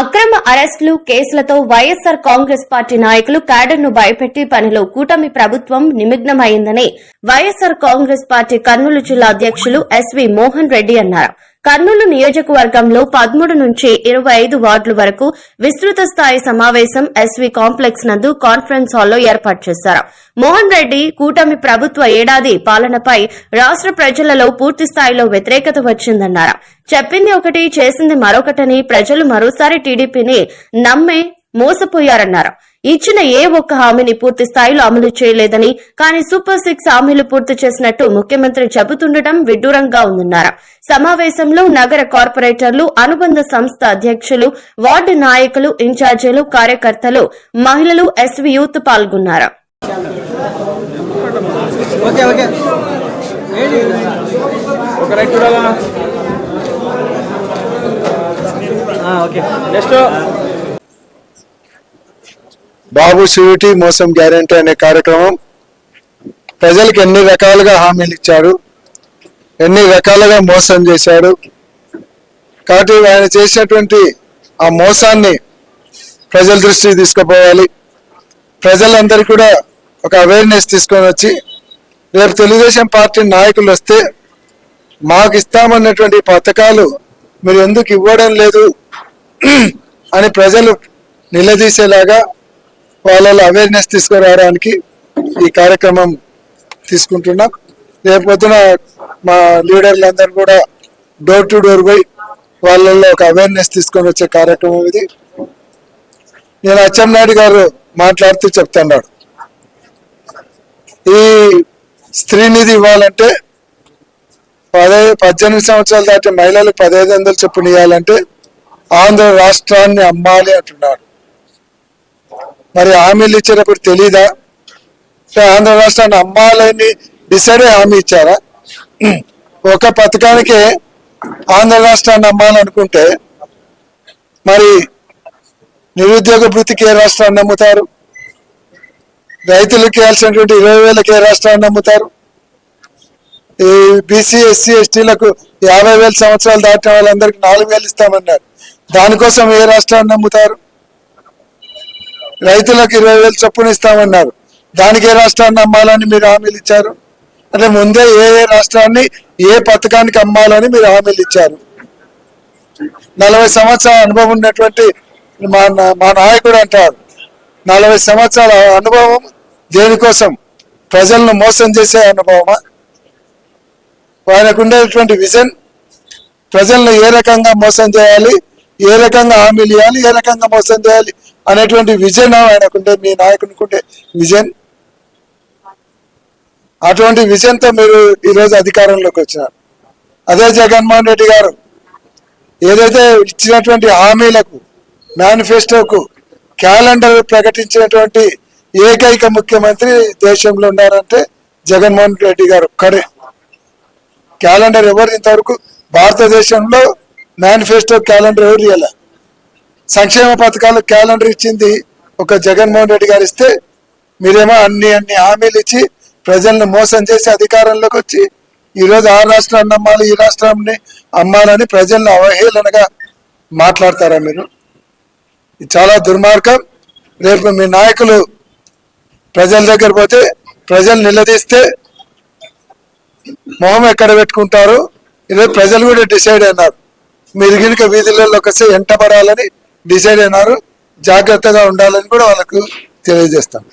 అక్రమ అరెస్టులు కేసులతో వైఎస్సార్ కాంగ్రెస్ పార్టీ నాయకులు క్యాడర్ను భయపెట్టి పనిలో కూటమి ప్రభుత్వం నిమగ్నమైందని వైఎస్సార్ కాంగ్రెస్ పార్టీ కర్నూలు జిల్లా అధ్యక్షులు ఎస్వి మోహన్ రెడ్డి అన్నారు. కర్నూలు నియోజకవర్గంలో పదమూడు నుంచి ఇరవై ఐదు వార్డుల వరకు విస్తృత స్థాయి సమావేశం ఎస్వి కాంప్లెక్స్ నందు కాన్ఫరెన్స్ హాల్లో ఏర్పాటు చేశారు. మోహన్ రెడ్డి కూటమి ప్రభుత్వ ఏడాది పాలనపై రాష్ట్ర ప్రజలలో పూర్తి స్థాయిలో వ్యతిరేకత వచ్చిందన్నారు. చెప్పింది ఒకటి చేసింది మరొకటని ప్రజలు మరోసారి టీడీపీని నమ్మే మోసపోయారన్నారు. ఇచ్చిన ఏ ఒక్క హామీని పూర్తి స్థాయిలో అమలు చేయలేదని కానీ సూపర్ సిక్స్ హామీలు పూర్తి చేసినట్టు ముఖ్యమంత్రి చెబుతుండటం విడ్డూరంగా ఉందన్నారు. సమావేశంలో నగర కార్పొరేటర్లు అనుబంధ సంస్థ అధ్యక్షులు వార్డు నాయకులు ఇన్ఛార్జీలు కార్యకర్తలు మహిళలు ఎస్వి యూత్ పాల్గొన్నారు. ఓకే నెక్స్ట్ బాబు షూరిటీ మోసం గ్యారెంటీ అనే కార్యక్రమం ప్రజలకు ఎన్ని రకాలుగా హామీలు ఇచ్చాడు ఎన్ని రకాలుగా మోసం చేశాడు. కాబట్టి ఆయన చేసినటువంటి ఆ మోసాన్ని ప్రజల దృష్టికి తీసుకుపోవాలి. ప్రజలందరికీ కూడా ఒక అవేర్నెస్ తీసుకొని వచ్చి రేపు తెలుగుదేశం పార్టీ నాయకులు వస్తే మాకు ఇస్తామన్నటువంటి పథకాలు మీరు ఎందుకు ఇవ్వడం లేదు అని ప్రజలు నిలదీసేలాగా వాళ్ళలో అవేర్నెస్ తీసుకురావడానికి ఈ కార్యక్రమం తీసుకుంటున్నాం. రేపొద్దున మా లీడర్లందరూ కూడా డోర్ టు డోర్ పోయి వాళ్ళల్లో ఒక అవేర్నెస్ తీసుకొని వచ్చే కార్యక్రమం ఇది. నేను అచ్చెన్నాయుడు గారు మాట్లాడుతూ చెప్తున్నాడు. ఈ స్త్రీనిధి ఇవ్వాలంటే పదే పద్దెనిమిది సంవత్సరాలు దాటి మహిళలకు పదహైదు వందలు చొప్పున ఇవ్వాలంటే ఆంధ్ర రాష్ట్రాన్ని అమ్మాలి అంటున్నాడు. మరి హామీలు ఇచ్చేటప్పుడు తెలీదా? ఆంధ్ర రాష్ట్రాన్ని అమ్మాలని డిసైడే హామీ ఇచ్చారా? ఒక పథకానికి ఆంధ్ర రాష్ట్రాన్ని అమ్మాలనుకుంటే మరి నిరుద్యోగ వృత్తికి ఏ రాష్ట్రాన్ని నమ్ముతారు? రైతులకు ఇవ్వాల్సినటువంటి ఇరవై వేలకు ఏ రాష్ట్రాన్ని నమ్ముతారు? ఈ బీసీ ఎస్సీ ఎస్టీలకు యాభై వేల సంవత్సరాలు దాటిన వాళ్ళందరికీ నాలుగు వేలు ఇస్తామన్నారు. దానికోసం ఏ రాష్ట్రాన్ని నమ్ముతారు? రైతులకు ఇరవై వేలు చొప్పున ఇస్తామన్నారు. దానికి ఏ రాష్ట్రాన్ని అమ్మాలని మీరు హామీలు ఇచ్చారు? అంటే ముందే ఏ ఏ రాష్ట్రాన్ని ఏ పథకానికి అమ్మాలని మీరు హామీలు ఇచ్చారు? నలభై సంవత్సరాల అనుభవం ఉన్నటువంటి మా మా నాయకుడు అంటారు. నలభై సంవత్సరాల అనుభవం దేనికోసం? ప్రజలను మోసం చేసే అనుభవమా? ఆయనకు ఉండేటువంటి విజన్ ప్రజలను ఏ రకంగా మోసం చేయాలి? ఏ రకంగా హామీలు ఇవ్వాలి ఏ రకంగా మోసం చేయాలి అనేటువంటి విజన్ ఆయనకుంటే మీ నాయకునికుంటే విజన్. అటువంటి విజన్తో మీరు ఈరోజు అధికారంలోకి వచ్చినారు. అదే జగన్మోహన్ రెడ్డి గారు ఏదైతే ఇచ్చినటువంటి హామీలకు మేనిఫెస్టోకు క్యాలెండర్ ప్రకటించినటువంటి ఏకైక ముఖ్యమంత్రి దేశంలో ఉన్నారంటే జగన్మోహన్ రెడ్డి గారు. ఒక్కడే క్యాలెండర్ ఎవరు ఇంతవరకు భారతదేశంలో మేనిఫెస్టో క్యాలెండర్ ఎవరు ఇవ్వలే సంక్షేమ పథకాలు క్యాలెండర్ ఇచ్చింది ఒక జగన్మోహన్ రెడ్డి గారు ఇస్తే మీరేమో అన్ని అన్ని హామీలు ఇచ్చి ప్రజలను మోసం చేసి అధికారంలోకి వచ్చి ఈరోజు ఆ రాష్ట్రాన్ని అమ్మాలి ఈ రాష్ట్రాన్ని అమ్మాలని ప్రజలను అవహేళనగా మాట్లాడతారా మీరు? ఇది చాలా దుర్మార్గం. రేపు మీ నాయకులు ప్రజల దగ్గర పోతే ప్రజలు నిలదీస్తే మొహం ఎక్కడ పెట్టుకుంటారు? ఈరోజు ప్రజలు కూడా డిసైడ్ అయినారు. మీరు గినుక వీధులలోకి వస్తే ఎంటబడాలని డిసైడ్ అయినారు. జాగ్రత్తగా ఉండాలని కూడా వాళ్ళకు తెలియజేస్తాం.